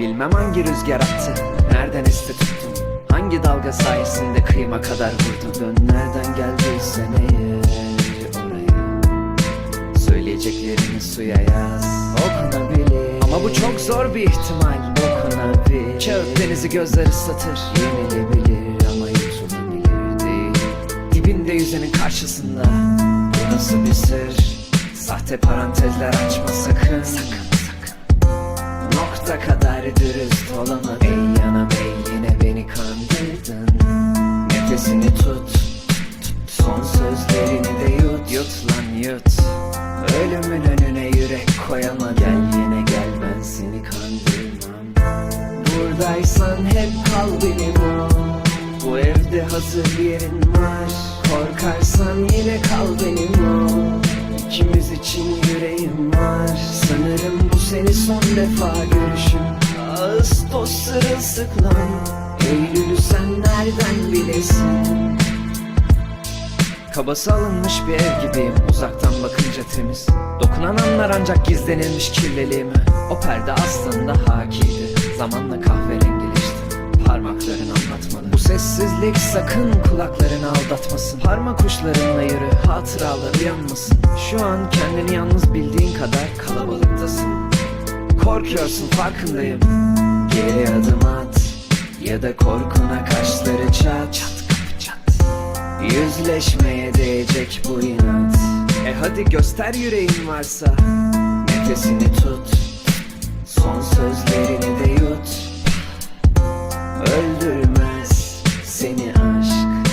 Bilmem hangi rüzgar attı Nereden esti tuttun Hangi dalga sayesinde kıyıma kadar vurdun Dön nereden geldiysen eğer oraya. Söyleyeceklerini suya yaz. Okunabilir. Ama bu çok zor bir ihtimal. Okunabilir. Kağıt denizi gözler ıslatır Yenilebilir ama yutulabilir değil. Dibinde yüzenin karşısında. Bu nasıl bir sır? Sahte parantezler açma Sakın. Sakın Kadar dürüst olamadım Ey yanam ey yine beni kandırdın. Nefesini tut, tut Son sözlerini de yut. Yut lan yut. Ölümün önüne yürek koyama Gel yine gel ben seni kandırmam. Buradaysan hep kal benim Bu evde hazır yerin var. Korkarsan yine kal benim ol İkimiz için yüreğim var. Sanırım bu seni son defa görüşüm Ağustos sırılsıklam. Eylül'ü sen nereden bilesin? Kabası alınmış bir ev gibiyim Uzaktan bakınca temiz. Dokunan anlar ancak gizlenilmiş kirliliğimi O perde aslında hakiydi Zamanla kahverengileşti. Parmakların anlatmalı. Bu sessizlik sakın kulaklarını aldatmasın. Parmak uçlarınla yürü hatıralar uyanmasın. Şu an kendini yalnız bildiğin kadar kalabalıktasın. Korkuyorsun farkındayım Geri adım at Ya da korkuna kaşları çat. Çat çat Yüzleşmeye değecek bu inat. E hadi göster yüreğin varsa. Nefesini tut. Son sözlerini de yut. Öldürmez seni aşk.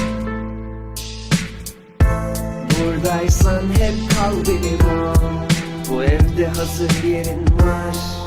Buradaysan hep kal benim ol Bu evde hazır yerin var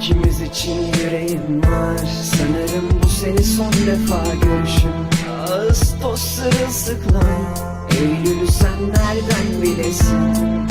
İkimiz için yüreğim var. Sanırım bu seni son defa görüşüm. Ağustos sırılsıklam Eylül'ü sen nereden bilesin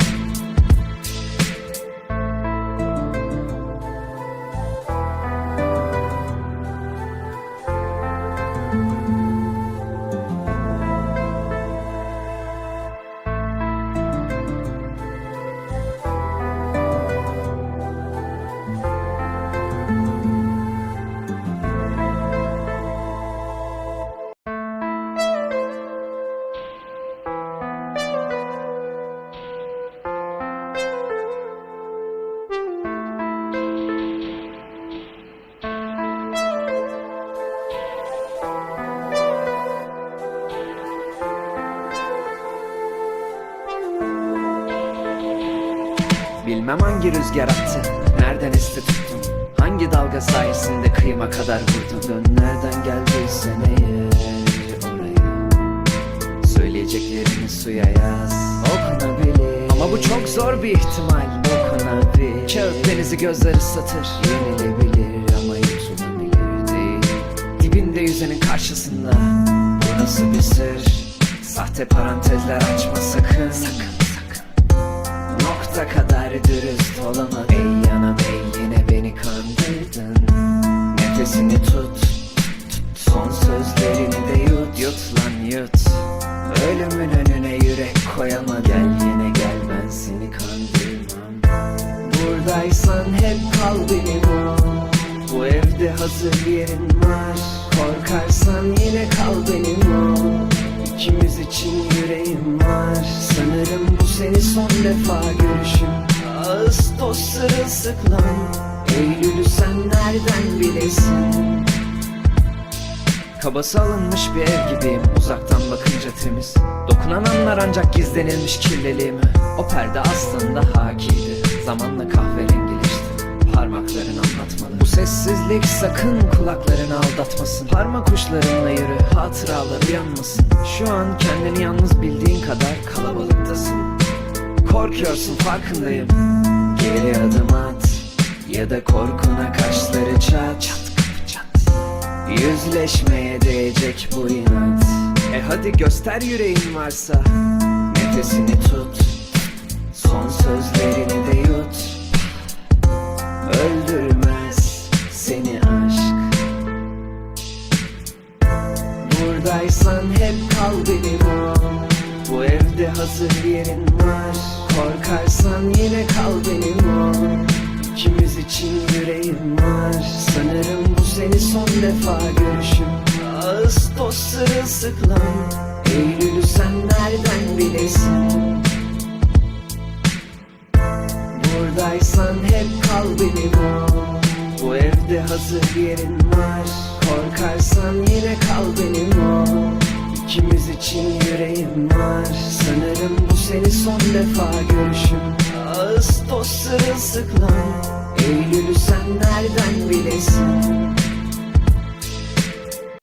Bilmem hangi rüzgar attı Nereden esti tuttun Hangi dalga sayesinde kıyıma kadar vurdun Dön nereden geldiysen eğer oraya. Söyleyeceklerini suya yaz. Okunabilir. Ama bu çok zor bir ihtimal. Okunabilir. Kağıt denizi gözler ıslatır Yenilebilir ama yutulabilir değil. Dibinde yüzenin karşısında. Bu nasıl bir sır? Sahte parantezler açma sakın. Sakın yut Ölümün önüne yürek koyama Gel yine gel ben seni kandırmam. Buradaysan hep kal benim ol Bu evde hazır yerin var. Korkarsan yine kal benim ol İkimiz için yüreğim var. Sanırım bu seni son defa görüşüm. Ağustos sırılsıklam Eylül'ü sen nereden bilesin Kabası alınmış bir ev gibiyim. Uzaktan bakınca temiz. Dokunan anlar ancak gizlenilmiş kirliliğimi. O perde aslında hakiydi. Zamanla kahverengileşti. Parmakların anlatmalı. Bu sessizlik sakın kulaklarını aldatmasın. Parmak uçlarınla yürü hatıralar uyanmasın. Şu an kendini yalnız bildiğin kadar kalabalıktasın. Korkuyorsun farkındayım. Geri adım at Ya da korkuna kaşları çat Yüzleşmeye değecek bu inat. E hadi göster yüreğin varsa. Nefesini tut. Son sözlerini de yut. Öldürmez seni aşk. Buradaysan hep kal benim o. Bu evde hazır yerin var. Korkarsan yine kal benim o İkimiz için yüreğim var. Sanırım bu seni son defa görüşüm. Ağustos sırılsıklam Eylül'ü sen nereden bilesin? Buradaysan hep kal benim o Bu evde hazır yerin var. Korkarsan yine kal benim o İkimiz için yüreğim var. Sanırım bu seni son defa görüşüm Ağustos sırılsıklam. Eylül'ü sen nereden bilesin?